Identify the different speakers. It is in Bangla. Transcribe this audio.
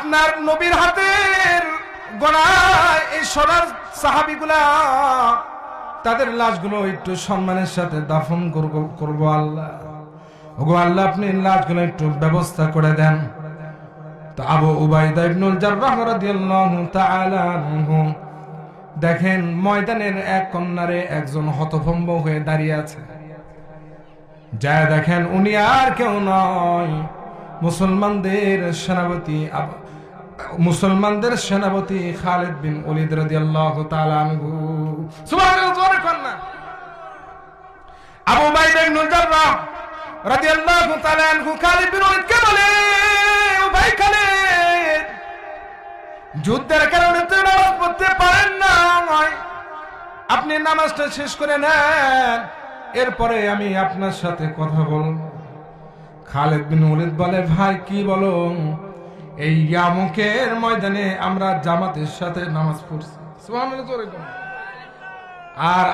Speaker 1: আমার নবীর হাতের গড়ায় এই সোনার সাহাবিগুলা, তাদের লাশগুলো একটু সম্মানের সাথে দাফন করব আল্লাহ। ওগো আল্লাহ, আপনি লাশগুলো একটু ব্যবস্থা করে দেন। দেখেন ময়দানের এক কন্যারে একজন হতভম্ব হয়ে দাঁড়িয়ে আছে। যা দেখেন উনি আর কেউ নয়, মুসলমানদের সেনাপতি মুসলমানদের সেনাপতি খালিদ বিন জোরে কর না। আবু বলে? ভাই যুদ্ধের কারণে তো নামাজ পড়তে পারেন না আপনি নামাজটা শেষ করে নেন, এরপরে আমি আপনার সাথে কথা বলব খালেদ বিন ওলিদ বলে, ভাই, কি বলো এই ইয়ামুকের ময়দানে আমরা জামাতের সাথে নামাজ পড়ছি। আর